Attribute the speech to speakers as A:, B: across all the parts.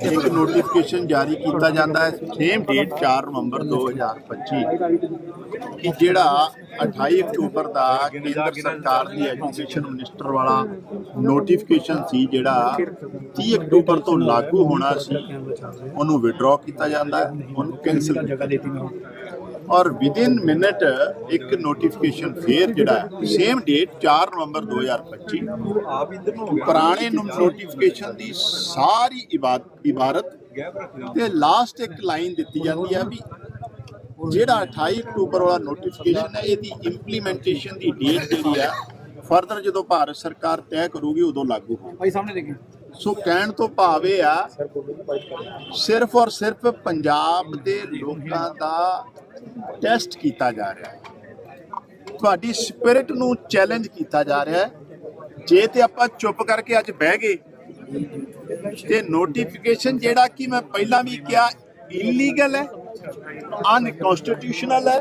A: ਇੱਕ ਨੋਟੀਫਿਕੇਸ਼ਨ ਜਾਰੀ ਕੀਤਾ ਜਾਂਦਾ ਹੈ ਸੇਮ ਡੇਟ 4 ਨਵੰਬਰ 2025 ਕਿ ਜਿਹੜਾ 28 ਅਕਤੂਬਰ ਦਾ ਕੇਂਦਰ ਸਰਕਾਰ ਦੀ ਐਜੂਕੇਸ਼ਨ ਮਿਨਿਸਟਰ ਵਾਲਾ ਨੋਟੀਫਿਕੇਸ਼ਨ ਸੀ, ਜਿਹੜਾ 30 ਅਕਤੂਬਰ ਤੋਂ ਲਾਗੂ ਹੋਣਾ ਸੀ, ਉਹਨੂੰ ਵਿਡਰਾਅ ਕੀਤਾ ਜਾਂਦਾ ਹੈ, ਉਹਨੂੰ ਕੈਂਸਲ ਕੀਤਾ ਜਾਂਦਾ ਹੈ। ਔਰ ਵਿਦਿਨ ਮਿੰਟ ਇੱਕ ਨੋਟੀਫਿਕੇਸ਼ਨ ਫੇਰ ਜਿਹੜਾ ਸੇਮ ਡੇਟ 4 ਨਵੰਬਰ 2025 ਪੁਰਾਣੇ ਨੋਟੀਫਿਕੇਸ਼ਨ ਦੀ ਸਾਰੀ ਇਬਾਰਤ ਤੇ ਲਾਸਟ ਇੱਕ ਲਾਈਨ ਦਿੱਤੀ ਜਾਂਦੀ ਹੈ ਵੀ ਜਿਹੜਾ 28 ਅਕਤੂਬਰ ਵਾਲਾ ਨੋਟੀਫਿਕੇਸ਼ਨ ਹੈ, ਇਹਦੀ ਇੰਪਲੀਮੈਂਟੇਸ਼ਨ ਦੀ ਡੇਟ ਜਿਹੜੀ ਹੈ ਫਰਦਰ ਜਦੋਂ ਭਾਰਤ ਸਰਕਾਰ ਤੈਅ ਕਰੂਗੀ, ਉਦੋਂ ਲਾਗੂ ਹੋਊ।
B: ਭਾਈ, ਸਾਹਮਣੇ ਦੇਖੇ।
A: ਸੋ ਕਹਿਣ ਤੋਂ ਭਾਵ ਇਹ ਆ, ਸਿਰਫ ਔਰ ਸਿਰਫ ਪੰਜਾਬ ਦੇ ਲੋਕਾਂ ਦਾ ਟੈਸਟ ਕੀਤਾ ਜਾ ਰਿਹਾ ਹੈ। ਤੁਹਾਡੀ ਸਪਿਰਿਟ ਨੂੰ ਚੈਲੰਜ ਕੀਤਾ ਜਾ ਰਿਹਾ ਹੈ। ਜੇ ਤੇ ਆਪਾਂ ਚੁੱਪ ਕਰਕੇ ਅੱਜ ਬਹਿ ਗਏ, ਤੇ ਨੋਟੀਫਿਕੇਸ਼ਨ ਜਿਹੜਾ ਕਿ ਮੈਂ ਪਹਿਲਾਂ ਵੀ ਕਿਹਾ ਇਲੀਗਲ ਹੈ ਅਨਕਨਸਟੀਟਿਊਸ਼ਨਲ ਹੈ,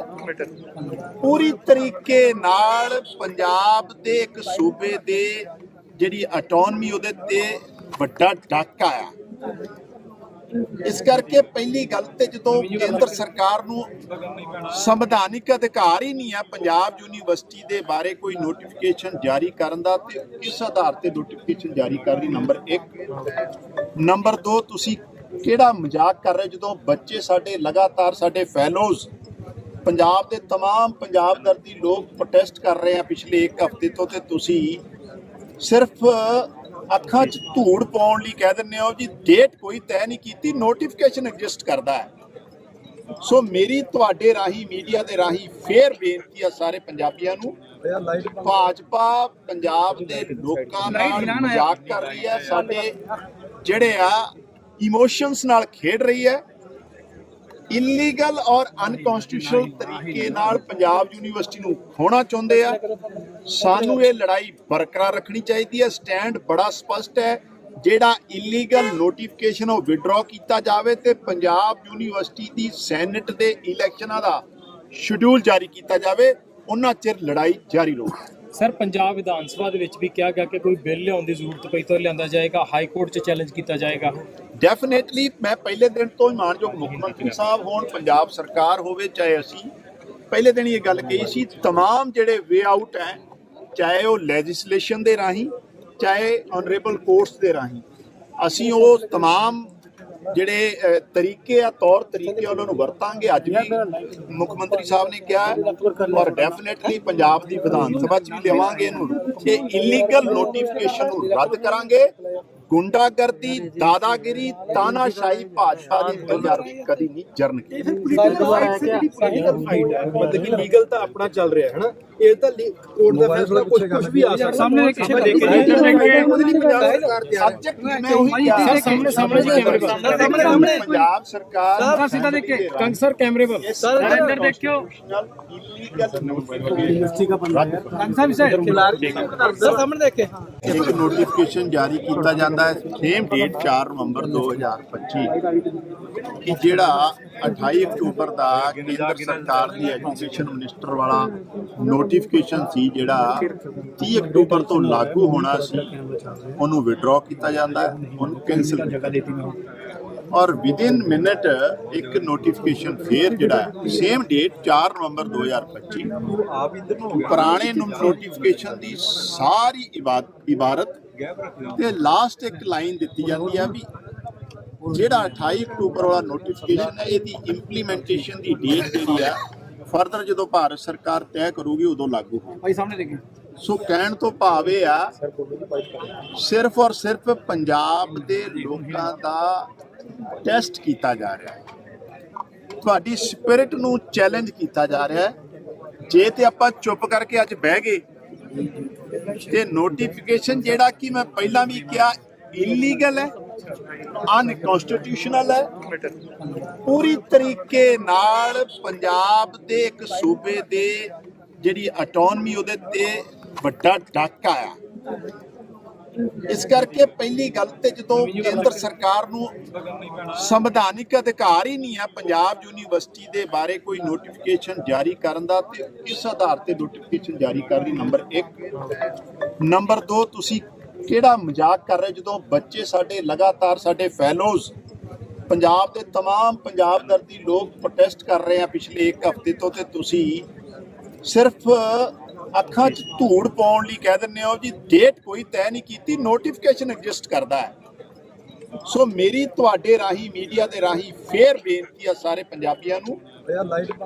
A: ਪੂਰੀ ਤਰੀਕੇ ਨਾਲ ਪੰਜਾਬ ਦੇ ਇੱਕ ਸੂਬੇ ਦੇ ਜਿਹੜੀ ਆਟੋਨਮੀ ਉਹਦੇ ਤੇ ਵੱਡਾ ਡਾਕਾ ਆ ਇਸ ਕਰਕੇ ਪਹਿਲੀ ਗੱਲ ਤੇ ਜਦੋਂ ਕੇਂਦਰ ਸਰਕਾਰ ਨੂੰ ਸੰਵਿਧਾਨਿਕ ਅਧਿਕਾਰ ਹੀ ਨਹੀਂ ਆ ਪੰਜਾਬ ਯੂਨੀਵਰਸਿਟੀ ਦੇ ਬਾਰੇ ਕੋਈ ਨੋਟੀਫਿਕੇਸ਼ਨ ਜਾਰੀ ਕਰਨ ਦਾ ਤੇ ਕਿਸ ਆਧਾਰ ਤੇ ਨੋਟੀਫਿਕੇਸ਼ਨ ਜਾਰੀ ਕਰ ਰਹੀ ਨੰਬਰ 1 ਨੰਬਰ 2 ਤੁਸੀਂ ਕਿਹੜਾ ਮਜ਼ਾਕ ਕਰ ਰਹੇ ਜਦੋਂ ਬੱਚੇ ਸਾਡੇ ਲਗਾਤਾਰ ਸਾਡੇ ਫੈਲੋਜ਼ ਪੰਜਾਬ ਦੇ तमाम ਪੰਜਾਬ ਦਰਦੀ ਲੋਕ ਪ੍ਰੋਟੈਸਟ ਕਰ ਰਹੇ ਆ ਪਿਛਲੇ ਇੱਕ ਹਫ਼ਤੇ ਤੋਂ ਤੇ ਤੁਸੀਂ ਸਿਰਫ ਅੱਖਾਂ 'ਚ ਧੂੜ ਪਾਉਣ ਲਈ ਕਹਿ ਦਿੰਦੇ ਹੋ ਜੀ ਡੇਟ ਕੋਈ ਤੈਅ ਨਹੀਂ ਕੀਤੀ ਨੋਟੀਫਿਕੇਸ਼ਨ ਐਗਜ਼ਿਸਟ ਕਰਦਾ ਹੈ। ਸੋ ਮੇਰੀ ਤੁਹਾਡੇ ਰਾਹੀਂ ਮੀਡੀਆ ਦੇ ਰਾਹੀਂ ਫੇਰ ਬੇਨਤੀ ਆ ਸਾਰੇ ਪੰਜਾਬੀਆਂ ਨੂੰ ਭਾਜਪਾ ਪੰਜਾਬ ਦੇ ਲੋਕਾਂ ਨਾਲ ਮਜ਼ਾਕ ਕਰ ਰਹੀ ਹੈ ਸਾਡੇ ਜਿਹੜੇ ਆ ਇਮੋਸ਼ਨਸ ਨਾਲ ਖੇਡ ਰਹੀ ਹੈ ਇਲੀਗਲ ਔਰ ਅਨਕਨਸਟੀਟਿਊਸ਼ਨਲ ਤਰੀਕੇ ਨਾਲ ਪੰਜਾਬ ਯੂਨੀਵਰਸਿਟੀ ਨੂੰ ਖੋਣਾ ਚਾਹੁੰਦੇ ਆ। ਸਾਨੂੰ ਇਹ ਲੜਾਈ ਬਰਕਰਾਰ ਰੱਖਣੀ ਚਾਹੀਦੀ ਹੈ। ਸਟੈਂਡ ਬੜਾ ਸਪਸ਼ਟ ਹੈ। ਜਿਹੜਾ ਇਲੀਗਲ ਨੋਟੀਫਿਕੇਸ਼ਨ ਉਹ ਵਿਡਰਾਅ ਕੀਤਾ ਜਾਵੇ ਤੇ ਪੰਜਾਬ ਯੂਨੀਵਰਸਿਟੀ ਦੀ ਸੈਨੇਟ ਦੇ ਇਲੈਕਸ਼ਨਾਂ ਦਾ ਸ਼ਡਿਊਲ ਜਾਰੀ ਕੀਤਾ ਜਾਵੇ। ਉਹਨਾਂ ਚਿਰ ਲੜਾਈ ਜਾਰੀ ਰਹੂਗੀ।
B: ਸਰ ਪੰਜਾਬ ਵਿਧਾਨ ਸਭਾ ਦੇ ਵਿੱਚ ਵੀ ਕਿਹਾ ਗਿਆ ਕਿ ਕੋਈ ਬਿੱਲ ਲਿਆਉਣ ਦੀ ਜ਼ਰੂਰਤ ਪਈ ਤਾਂ ਲਿਆਂਦਾ ਜਾਏਗਾ। ਹਾਈ ਕੋਰਟ 'ਚ ਚੈਲੰਜ ਕੀਤਾ ਜਾਏਗਾ।
A: ਡੈਫੀਨੇਟਲੀ ਮੈਂ ਪਹਿਲੇ ਦਿਨ ਤੋਂ ਹੀ ਮਾਨਯੋਗ ਮੁੱਖ ਮੰਤਰੀ ਸਾਹਿਬ ਹੋਣ ਪੰਜਾਬ ਸਰਕਾਰ ਹੋਵੇ ਚਾਹੇ ਅਸੀਂ ਪਹਿਲੇ ਦਿਨ ਹੀ ਇਹ ਗੱਲ ਕਹੀ ਸੀ तमाम ਜਿਹੜੇ ਵੇ ਆਊਟ ਹੈ ਚਾਹੇ ਉਹ ਲੈਜਿਸਲੇਸ਼ਨ ਦੇ ਰਾਹੀਂ ਚਾਹੇ ਆਨਰੇਬਲ ਕੋਰਟਸ ਦੇ ਰਾਹੀਂ ਅਸੀਂ ਉਹ तमाम ਜਿਹੜੇ ਅਹ, ਤਰੀਕੇ ਆ ਤੌਰ ਤਰੀਕੇ ਉਹਨਾਂ ਨੂੰ ਵਰਤਾਂਗੇ ਅੱਜ ਵੀ ਮੁੱਖ ਮੰਤਰੀ ਸਾਹਿਬ ਨੇ ਕਿਹਾ ਹੈ ਔਰ ਡੈਫੀਨੇਟਲੀ ਪੰਜਾਬ ਦੀ ਵਿਧਾਨ ਸਭਾ 'ਚ ਵੀ ਲਿਆਵਾਂਗੇ ਇਹਨੂੰ ਇਹ ਇਲੀਗਲ ਨੋਟੀਫਿਕੇਸ਼ਨ ਨੂੰ ਰੱਦ ਕਰਾਂਗੇ ਗੁੰਡਾਗਰਦੀ ਦਾਦਾਗਿਰੀ ਤਾਨਾਸ਼ਾਹੀ ਭਾਜਪਾ ਦੀ ਪੰਜਾਬ ਦੀ ਕਦੀ ਨਹੀਂ ਜਰਨ ਕੀਤੀ
C: ਪੋਲੀਟੀਕਲ ਫਾਈਟ ਹੈ। ਮਤਲਬ ਕਿ ਲੀਗਲ ਤਾਂ ਆਪਣਾ ਚੱਲ ਰਿਹਾ ਹੈ ਨਾ? ਇਹ ਤਾਂ ਕੋਰਟ ਦਾ ਫੈਸਲਾ ਕੁਝ ਕੁਝ ਵੀ ਆ ਸਕਦਾ।
B: ਸਾਹਮਣੇ ਇੱਕ
C: ਆਪਾਂ ਦੇਖ
A: ਸਬਜੈਕਟ ਮੈਂ ਉਹੀ
B: ਸਾਹਮਣੇ- ਸਾਹਮਣੇ ਜੀ ਕੈਮਰੇ
C: ਸਾਹਮਣੇ-।
A: ਪੰਜਾਬ ਸਰਕਾਰ
B: ਸਰ ਸਿੱਧਾ ਦੇਖ ਕੇ ਕੰਗ ਸਰ ਕੈਮਰੇ ਵੱਲ।
C: ਸਰ,
B: ਅੰਦਰ ਦੇਖਿਓ। ਸਰ
C: ਸਾਹਮਣੇ ਦੇਖ। ਕੇ
A: ਇੱਕ ਨੋਟੀਫਿਕੇਸ਼ਨ ਜਾਰੀ ਕੀਤਾ ਜਾਂਦਾ ਹੈ। ਸੇਮ ਡੇਟ 4 ਨਵੰਬਰ 2025 ਕਿ ਜਿਹੜਾ 28 ਅਕਤੂਬਰ ਦਾ ਕੇਂਦਰ ਸਰਕਾਰ ਦੀ ਐਜੂਕੇਸ਼ਨ ਮਿਨਿਸਟਰ ਵਾਲਾ ਨੋਟੀਫਿਕੇਸ਼ਨ ਸੀ, ਜਿਹੜਾ 30 ਅਕਤੂਬਰ ਤੋਂ ਲਾਗੂ ਹੋਣਾ ਸੀ, ਉਹਨੂੰ ਵਿਡਰਾਅ ਕੀਤਾ ਜਾਂਦਾ ਹੈ, ਉਹਨੂੰ ਕੈਂਸਲ ਕੀਤਾ ਜਾਂਦਾ ਔਰ ਵਿਦਿਨ ਮਿੰਟ ਇੱਕ ਨੋਟੀਫਿਕੇਸ਼ਨ ਫੇਰ ਜਿਹੜਾ ਸੇਮ ਡੇਟ 4 ਨਵੰਬਰ 2025
C: ਆਪ ਇਧਰ ਨੂੰ
A: ਪੁਰਾਣੇ ਨੋਟੀਫਿਕੇਸ਼ਨ ਦੀ ਸਾਰੀ ਇਬਾਰਤ ਤੇ ਲਾਸਟ ਇੱਕ ਲਾਈਨ ਦਿੱਤੀ ਜਾਂਦੀ ਹੈ ਵੀ ਜਿਹੜਾ 28 ਅਕਤੂਬਰ ਵਾਲਾ ਨੋਟੀਫਿਕੇਸ਼ਨ ਹੈ ਇਹਦੀ ਇੰਪਲੀਮੈਂਟੇਸ਼ਨ ਦੀ ਡੇਟ ਜਿਹੜੀ ਹੈ ਫਰਦਰ ਜਦੋਂ ਭਾਰਤ ਸਰਕਾਰ ਤੈਅ ਕਰੂਗੀ ਉਦੋਂ ਲਾਗੂ ਹੋਊ।
B: ਭਾਈ ਸਾਹਮਣੇ ਦੇਖੇ
A: ਸੋ ਕਹਿਣ ਤੋਂ ਭਾਵ ਇਹ ਆ ਸਿਰਫ ਔਰ ਸਿਰਫ ਪੰਜਾਬ ਦੇ ਲੋਕਾਂ ਦਾ ਟੈਸਟ ਕੀਤਾ ਜਾ ਰਿਹਾ ਹੈ। ਤੁਹਾਡੀ ਸਪਿਰਿਟ ਨੂੰ ਚੈਲੰਜ ਕੀਤਾ ਜਾ ਰਿਹਾ ਹੈ। ਜੇ ਤੇ ਆਪਾਂ ਚੁੱਪ ਕਰਕੇ ਅੱਜ ਬਹਿ ਗਏ ਤੇ ਨੋਟੀਫਿਕੇਸ਼ਨ ਜਿਹੜਾ ਕਿ ਮੈਂ ਪਹਿਲਾਂ ਵੀ ਕਿਹਾ ਇਲੀਗਲ ਹੈ ਅਨਕਨਸਟੀਟਿਊਸ਼ਨਲ ਹੈ। ਪੂਰੀ ਤਰੀਕੇ ਨਾਲ ਪੰਜਾਬ ਦੇ ਇੱਕ ਸੂਬੇ ਦੇ ਜਿਹੜੀ ਆਟੋਨਮੀ ਉਹਦੇ ਤੇ ਵੱਡਾ ਡਾਕਾ ਆ। ਇਸ ਕਰਕੇ ਪਹਿਲੀ ਗੱਲ ਤੇ ਜਦੋਂ ਕੇਂਦਰ ਸਰਕਾਰ ਨੂੰ ਸੰਵਿਧਾਨਿਕ ਅਧਿਕਾਰ ਹੀ ਨਹੀਂ ਆ ਪੰਜਾਬ ਯੂਨੀਵਰਸਿਟੀ ਦੇ ਬਾਰੇ ਕੋਈ ਨੋਟੀਫਿਕੇਸ਼ਨ ਜਾਰੀ ਕਰਨ ਦਾ ਤੇ ਕਿਸ ਆਧਾਰ ਤੇ ਨੋਟੀਫਿਕੇਸ਼ਨ ਜਾਰੀ ਕਰ ਰਹੀ ਨੰਬਰ 1 ਨੰਬਰ 2 ਤੁਸੀਂ ਕਿਹੜਾ ਮਜ਼ਾਕ ਕਰ ਰਹੇ ਜਦੋਂ ਬੱਚੇ ਸਾਡੇ ਲਗਾਤਾਰ ਸਾਡੇ ਫੈਲੋਜ਼ ਪੰਜਾਬ ਦੇ तमाम ਪੰਜਾਬ ਦਰਦੀ ਲੋਕ ਪ੍ਰੋਟੈਸਟ ਕਰ ਰਹੇ ਆ ਪਿਛਲੇ 1 ਹਫ਼ਤੇ ਤੋਂ ਤੇ ਤੁਸੀਂ ਸਿਰਫ ਅੱਖਾਂ 'ਚ ਧੂੜ ਪਾਉਣ ਲਈ ਕਹਿ ਦਿੰਦੇ ਹੋ ਜੀ ਡੇਟ ਕੋਈ ਤੈਅ ਨਹੀਂ ਕੀਤੀ ਨੋਟੀਫਿਕੇਸ਼ਨ ਐਗਜ਼ਿਸਟ ਕਰਦਾ ਹੈ। ਸੋ ਮੇਰੀ ਤੁਹਾਡੇ ਰਾਹੀਂ ਮੀਡੀਆ ਦੇ ਰਾਹੀਂ ਫੇਰ ਬੇਨਤੀ ਆ ਸਾਰੇ ਪੰਜਾਬੀਆਂ ਨੂੰ।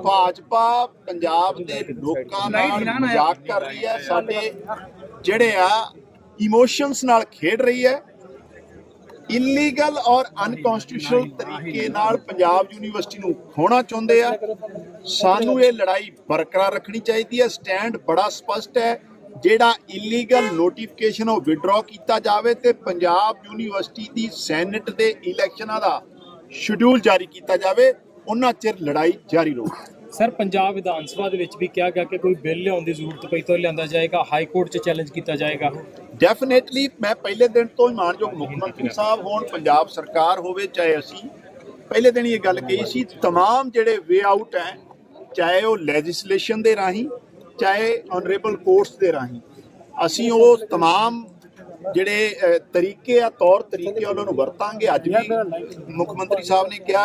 A: ਭਾਜਪਾ ਪੰਜਾਬ ਦੇ ਲੋਕਾਂ ਨਾਲ ਮਜ਼ਾਕ ਕਰ ਰਹੀ ਹੈ ਸਾਡੇ ਜਿਹੜੇ ਆ ਇਮੋਸ਼ਨਸ ਨਾਲ ਖੇਡ ਰਹੀ ਹੈ। ਇਲੀਗਲ ਔਰ ਅਨਕਨਸਟੀਟਿਊਸ਼ਨਲ ਤਰੀਕੇ ਨਾਲ ਪੰਜਾਬ ਯੂਨੀਵਰਸਿਟੀ ਨੂੰ ਖੋਣਾ ਚਾਹੁੰਦੇ ਆ। ਸਾਨੂੰ ਇਹ ਲੜਾਈ ਬਰਕਰਾਰ ਰੱਖਣੀ ਚਾਹੀਦੀ ਹੈ। ਸਟੈਂਡ ਬੜਾ ਸਪਸ਼ਟ ਹੈ। ਜਿਹੜਾ ਇਲੀਗਲ ਨੋਟੀਫਿਕੇਸ਼ਨ ਉਹ ਵਿਡਰਾ ਕੀਤਾ ਜਾਵੇ ਤੇ ਪੰਜਾਬ ਯੂਨੀਵਰਸਿਟੀ ਦੀ ਸੈਨੇਟ ਦੇ ਇਲੈਕਸ਼ਨਾਂ ਦਾ ਸ਼ਡਿਊਲ ਜਾਰੀ ਕੀਤਾ ਜਾਵੇ। ਉਹਨਾਂ ਚਿਰ ਲੜਾਈ ਜਾਰੀ ਰਹੂਗੀ
B: ਸਰ ਪੰਜਾਬ ਵਿਧਾਨ ਸਭਾ ਦੇ ਵਿੱਚ ਵੀ ਕਿਹਾ ਗਿਆ ਕਿ ਕੋਈ ਬਿੱਲ ਲਿਆਉਣ ਦੀ ਜ਼ਰੂਰਤ ਪਈ ਤਾਂ ਲਿਆਂਦਾ ਜਾਏਗਾ ਹਾਈ ਕੋਰਟ 'ਚ ਚੈਲੰਜ ਕੀਤਾ ਜਾਏਗਾ
A: ਡੈਫੀਨੇਟਲੀ ਮੈਂ ਪਹਿਲੇ ਦਿਨ ਤੋਂ ਹੀ ਮਾਨਯੋਗ ਮੁੱਖ ਮੰਤਰੀ ਸਾਹਿਬ ਹੋਣ ਪੰਜਾਬ ਸਰਕਾਰ ਹੋਵੇ ਚਾਹੇ ਅਸੀਂ ਪਹਿਲੇ ਦਿਨ ਹੀ ਇਹ ਗੱਲ ਕਹੀ ਸੀ तमाम ਜਿਹੜੇ ਵੇ ਆਊਟ ਹੈ ਚਾਹੇ ਉਹ ਲੈਜਿਸਲੇਸ਼ਨ ਦੇ ਰਾਹੀਂ ਚਾਹੇ ਆਨਰੇਬਲ ਕੋਰਟਸ ਦੇ ਰਾਹੀਂ ਅਸੀਂ ਉਹ तमाम ਜਿਹੜੇ ਤਰੀਕੇ ਆ, ਤੌਰ ਤਰੀਕੇ ਉਹਨਾਂ ਨੂੰ ਵਰਤਾਂਗੇ। ਅੱਜ ਵੀ ਮੁੱਖ ਮੰਤਰੀ ਸਾਹਿਬ ਨੇ ਕਿਹਾ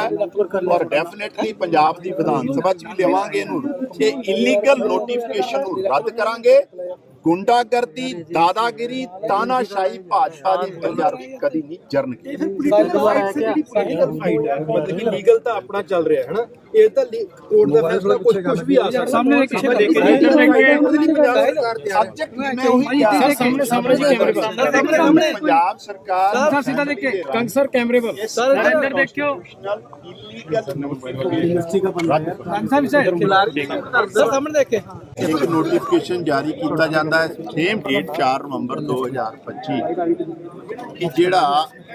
A: ਔਰ ਡੈਫੀਨਿਟਲੀ ਪੰਜਾਬ ਦੀ ਵਿਧਾਨ ਸਭਾ ਚ ਵੀ ਲਿਆਵਾਂਗੇ ਇਹਨੂੰ। ਇਹ ਇਲੀਗਲ ਨੋਟੀਫਿਕੇਸ਼ਨ ਨੂੰ ਰੱਦ ਕਰਾਂਗੇ। ਗੁੰਡਾਗਰਦੀ, ਦਾਦਾਗਿਰੀ, ਤਾਨਾਸ਼ਾਹੀ ਭਾਜਪਾ ਦੀ ਪੰਜਾਬੀ ਕਦੀ ਨਹੀਂ ਜਰਨ ਕੀਤੀ।
C: ਲੀਗਲ ਫਾਈਟ ਹੈ। ਮਤਲਬ ਕਿ ਲੀਗਲ ਤਾਂ ਆਪਣਾ ਚੱਲ ਰਿਹਾ ਹੈ ਨਾ ਇਹ ਤਾਂ ਕੋਰਟ ਦਾ ਫੈਸਲਾ ਕੁਝ ਕੁਝ ਵੀ ਆ ਸਕਦਾ।
B: ਸਾਹਮਣੇ ਇੱਕ
C: ਸਾਹਮਣੇ ਦੇਖ ਕੇ ਪੰਜਾਬ ਸਰਕਾਰ ਤੇ
A: ਸਬਜੈਕਟ ਮੈਂ ਉਹੀ ਕਿਹਾ
B: ਸਰ, ਸਾਹਮਣੇ- ਸਾਹਮਣੇ ਜੀ ਕੈਮਰੇ ਕੋਲ।
A: ਸਾਹਮਣੇ ਪੰਜਾਬ ਸਰਕਾਰ
B: ਸਰ ਸਿੱਧਾ ਦੇਖ ਕੇ ਕੰਗ ਸਰ ਕੈਮਰੇ ਵੱਲ।
A: ਸਰ
B: ਅੰਦਰ ਦੇਖਿਓ।
C: ਸਰ ਸਾਹਮਣੇ ਦੇਖ ਕੇ।
A: ਇੱਕ ਨੋਟੀਫਿਕੇਸ਼ਨ ਜਾਰੀ ਕੀਤਾ ਜਾਂਦਾ ਹੈ ਸੇਮ ਡੇਟ 4 ਨਵੰਬਰ 2025 ਕਿ ਜਿਹੜਾ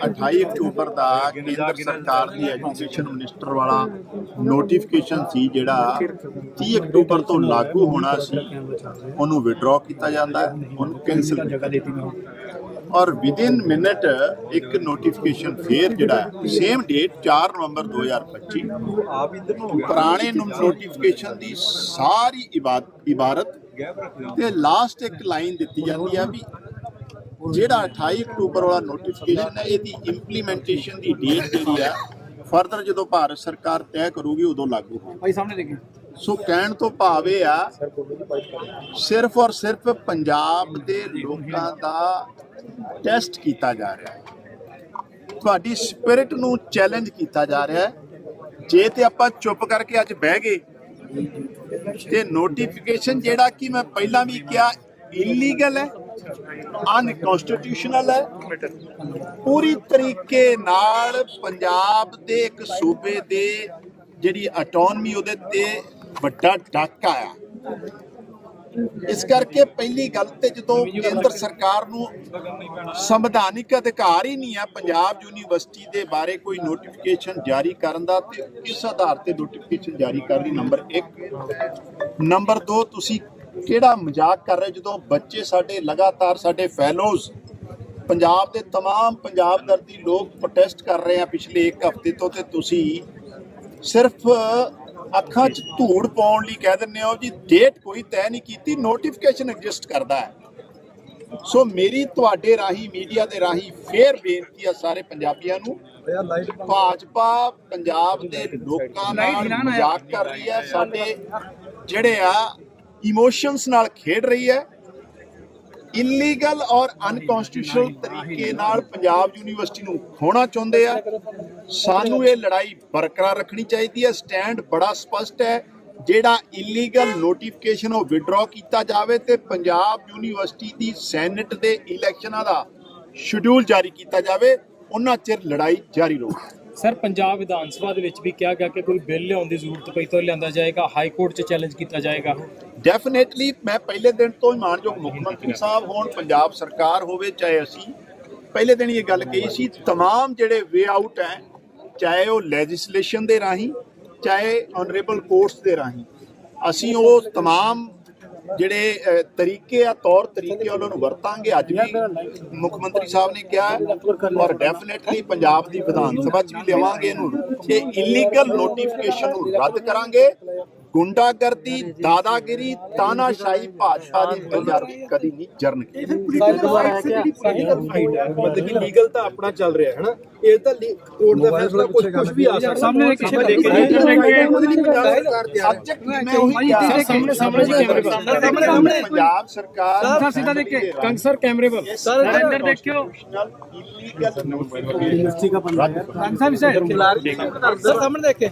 A: 28 ਅਕਤੂਬਰ ਦਾ ਕੇਂਦਰ ਸਰਕਾਰ ਦੀ ਐਜੂਕੇਸ਼ਨ ਮਿਨਿਸਟਰ ਵਾਲਾ ਨੋਟੀਫਿਕੇਸ਼ਨ ਸੀ ਜਿਹੜਾ 30 ਅਕਤੂਬਰ ਤੋਂ ਲਾਗੂ ਹੋਣਾ ਸੀ। ਉਹਨੂੰ ਵਿਡਰਾ ਕੀਤਾ ਜਾਂਦਾ ਉਹਨੂੰ ਕੈਨਸਲ ਕੀਤਾ ਜਾਂਦਾ ਔਰ ਵਿਦਿਨ ਮਿੰਟ ਇੱਕ ਨੋਟੀਫਿਕੇਸ਼ਨ ਫੇਰ ਜਿਹੜਾ ਸੇਮ ਡੇਟ 4 ਨਵੰਬਰ 2025
C: ਆਪ ਇਧਰ ਨੂੰ
A: ਪੁਰਾਣੇ ਨੋਟੀਫਿਕੇਸ਼ਨ ਦੀ ਸਾਰੀ ਇਬਾਰਤ ਤੇ ਲਾਸਟ ਇੱਕ ਲਾਈਨ ਦਿੱਤੀ ਜਾਂਦੀ ਆ ਵੀ ਜਿਹੜਾ 28 ਅਕਤੂਬਰ ਵਾਲਾ ਨੋਟੀਫਿਕੇਸ਼ਨ ਹੈ ਇਹਦੀ ਇੰਪਲੀਮੈਂਟੇਸ਼ਨ ਦੀ ਡੇਟ ਜਿਹੜੀ ਆ ਫਰਦਰ ਜਦੋਂ ਭਾਰਤ ਸਰਕਾਰ ਤੈਅ ਕਰੂਗੀ ਉਦੋਂ ਲਾਗੂ ਹੋਊ।
B: ਭਾਈ ਸਾਹਮਣੇ ਦੇਖੇ
A: ਸੋ ਕਹਿਣ ਤੋਂ ਭਾਵ ਇਹ ਆ ਸਿਰਫ ਔਰ ਸਿਰਫ ਪੰਜਾਬ ਦੇ ਲੋਕਾਂ ਦਾ ਟੈਸਟ ਕੀਤਾ ਜਾ ਰਿਹਾ ਹੈ। ਤੁਹਾਡੀ ਸਪਿਰਿਟ ਨੂੰ ਚੈਲੰਜ ਕੀਤਾ ਜਾ ਰਿਹਾ ਹੈ। ਜੇ ਤੇ ਆਪਾਂ ਚੁੱਪ ਕਰਕੇ ਅੱਜ ਬਹਿ ਗਏ ਤੇ ਨੋਟੀਫਿਕੇਸ਼ਨ ਜਿਹੜਾ ਕਿ ਮੈਂ ਪਹਿਲਾਂ ਵੀ ਕਿਹਾ ਇਲੀਗਲ ਹੈ। ਅਨਕਨਸਟੀਟਿਊਸ਼ਨਲ ਹੈ। ਪੂਰੀ ਤਰੀਕੇ ਨਾਲ ਪੰਜਾਬ ਦੇ ਇੱਕ ਸੂਬੇ ਦੇ ਜਿਹੜੀ ਆਟੋਨਮੀ ਉਹਦੇ ਤੇ ਵੱਡਾ ਡਾਕਾ ਆ। ਇਸ ਕਰਕੇ ਪਹਿਲੀ ਗੱਲ ਤੇ ਜਦੋਂ ਕੇਂਦਰ ਸਰਕਾਰ ਨੂੰ ਸੰਵਿਧਾਨਿਕ ਅਧਿਕਾਰ ਹੀ ਨਹੀਂ ਆ ਪੰਜਾਬ ਯੂਨੀਵਰਸਿਟੀ ਦੇ ਬਾਰੇ ਕੋਈ ਨੋਟੀਫਿਕੇਸ਼ਨ ਜਾਰੀ ਕਰਨ ਦਾ, ਤੇ ਕਿਸ ਆਧਾਰ ਤੇ ਨੋਟੀਫਿਕੇਸ਼ਨ ਜਾਰੀ ਕਰ ਰਹੀ ਨੰਬਰ 1 ਨੰਬਰ 2 ਤੁਸੀਂ ਕਿਹੜਾ ਮਜ਼ਾਕ ਕਰ ਰਹੇ ਜਦੋਂ ਬੱਚੇ ਸਾਡੇ ਲਗਾਤਾਰ ਸਾਡੇ ਫੈਲੋਜ਼ ਪੰਜਾਬ ਦੇ तमाम ਪੰਜਾਬ ਦਰਦੀ ਲੋਕ ਪ੍ਰੋਟੈਸਟ ਕਰ ਰਹੇ ਆ ਪਿਛਲੇ 1 ਹਫ਼ਤੇ ਤੋਂ ਤੇ ਤੁਸੀਂ ਸਿਰਫ ਅੱਖਾਂ 'ਚ ਧੂੜ ਪਾਉਣ ਲਈ ਕਹਿ ਦਿੰਦੇ ਹੋ ਜੀ ਡੇਟ ਕੋਈ ਤੈਅ ਨਹੀਂ ਕੀਤੀ ਨੋਟੀਫਿਕੇਸ਼ਨ ਐਗਜ਼ਿਸਟ ਕਰਦਾ ਹੈ ਸੋ ਮੇਰੀ ਤੁਹਾਡੇ ਰਾਹੀਂ ਮੀਡੀਆ ਦੇ ਰਾਹੀਂ ਫੇਰ ਬੇਨਤੀ ਆ ਸਾਰੇ ਪੰਜਾਬੀਆਂ ਨੂੰ ਭਾਜਪਾ ਪੰਜਾਬ ਦੇ ਲੋਕਾਂ ਨਾਲ ਮਜ਼ਾਕ ਕਰ ਰਹੀ ਹੈ ਸਾਡੇ ਜਿਹੜੇ ਆ ਇਮੋਸ਼ਨਸ ਨਾਲ ਖੇਡ ਰਹੀ ਹੈ ਇਲੀਗਲ ਔਰ ਅਨਕਨਸਟੀਟਿਊਸ਼ਨਲ ਤਰੀਕੇ ਨਾਲ ਪੰਜਾਬ ਯੂਨੀਵਰਸਿਟੀ ਨੂੰ ਖੋਣਾ ਚਾਹੁੰਦੇ ਆ ਸਾਨੂੰ ਇਹ ਲੜਾਈ ਬਰਕਰਾਰ ਰੱਖਣੀ ਚਾਹੀਦੀ ਹੈ ਸਟੈਂਡ ਬੜਾ ਸਪਸ਼ਟ ਹੈ ਜਿਹੜਾ ਇਲੀਗਲ ਨੋਟੀਫਿਕੇਸ਼ਨ ਉਹ ਵਿਡਰਾ ਕੀਤਾ ਜਾਵੇ ਤੇ ਪੰਜਾਬ ਯੂਨੀਵਰਸਿਟੀ ਦੀ ਸੈਨੇਟ ਦੇ ਇਲੈਕਸ਼ਨਾਂ ਦਾ ਸ਼ਡਿਊਲ ਜਾਰੀ ਕੀਤਾ ਜਾਵੇ ਉਹਨਾਂ ਚਿਰ ਲੜਾਈ ਜਾਰੀ ਰਹੂਗੀ
B: ਸਰ ਪੰਜਾਬ ਵਿਧਾਨ ਸਭਾ ਦੇ ਵਿੱਚ ਵੀ ਕਿਹਾ ਗਿਆ ਕਿ ਕੋਈ ਬਿੱਲ ਲਿਆਉਣ ਦੀ ਜ਼ਰੂਰਤ ਪਈ ਤਾਂ ਲਿਆਂਦਾ ਜਾਏਗਾ ਹਾਈ ਕੋਰਟ 'ਚ ਚੈਲੰਜ ਕੀਤਾ ਜਾਏਗਾ
A: ਡੈਫੀਨੇਟਲੀ ਮੈਂ ਪਹਿਲੇ ਦਿਨ ਤੋਂ ਹੀ ਮਾਨਯੋਗ ਮੁੱਖ ਮੰਤਰੀ ਸਾਹਿਬ ਹੋਣ ਪੰਜਾਬ ਸਰਕਾਰ ਹੋਵੇ ਚਾਹੇ ਅਸੀਂ ਪਹਿਲੇ ਦਿਨ ਹੀ ਇਹ ਗੱਲ ਕਹੀ ਸੀ तमाम ਜਿਹੜੇ ਵੇ ਆਊਟ ਹੈ ਚਾਹੇ ਉਹ ਲੈਜਿਸਲੇਸ਼ਨ ਦੇ ਰਾਹੀਂ ਚਾਹੇ ਆਨਰੇਬਲ ਕੋਰਟਸ ਦੇ ਰਾਹੀਂ ਅਸੀਂ ਉਹ तमाम ਜਿਹੜੇ ਅਹ, ਤਰੀਕੇ ਆ ਤੌਰ ਤਰੀਕੇ ਉਹਨਾਂ ਨੂੰ ਵਰਤਾਂਗੇ ਅੱਜ ਵੀ ਮੁੱਖ ਮੰਤਰੀ ਸਾਹਿਬ ਨੇ ਕਿਹਾ ਹੈ ਔਰ ਡੈਫੀਨਿਟਲੀ ਪੰਜਾਬ ਦੀ ਵਿਧਾਨ ਸਭਾ ਚ ਵੀ ਲਿਆਵਾਂਗੇ ਇਹਨੂੰ ਇਹ ਇਲੀਗਲ ਨੋਟੀਫਿਕੇਸ਼ਨ ਨੂੰ ਰੱਦ ਕਰਾਂਗੇ ਗੁੰਡਾਗਰਦੀ ਦਾਦਾਗਿਰੀ ਤਾਨਾਸ਼ਾਹੀ ਭਾਸ਼ਾ ਦੀ ਪੰਜਾਬ ਕਦੀ ਨਹੀਂ ਜਰਨ ਕੀਤੀ।
C: ਪੋਲੀਟੀਕਲ ਫਾਈਟ ਹੈ। ਮਤਲਬ ਕਿ ਲੀਗਲ ਤਾਂ ਆਪਣਾ ਚੱਲ ਰਿਹਾ ਹੈ ਨਾ ਇਹ ਤਾਂ ਕੋਰਟ ਦਾ ਫੈਸਲਾ ਕੁਝ ਕੁਝ ਵੀ ਆ ਸਕਦਾ।
B: ਸਾਹਮਣੇ ਦੇਖੇ
C: ਉਹਦੇ ਲਈ ਪੰਜਾਬ ਸਰਕਾਰ ਤਿਆਰ ਹੈ।
A: ਸਬਜੈਕਟ ਮੈਂ ਉਹੀ ਕਿਹਾ।
B: ਸਰ, ਸਾਹਮਣੇ- ਸਾਹਮਣੇ ਜੀ ਕੈਮਰੇ ਵੱਲ।
A: ਸਾਹਮਣੇ- ਸਾਹਮਣੇ ਪੰਜਾਬ ਸਰਕਾਰ
B: ਸਰ ਸਿੱਧਾ ਦੇਖ। ਕੇ ਕੰਗ ਸਰ ਕੈਮਰੇ ਵੱਲ। ਸਰ ਅੰਦਰ ਦੇਖਿਓ।
A: Illegal
C: ਸਰ ਸਾਹਮਣੇ ਦੇਖ। ਕੇ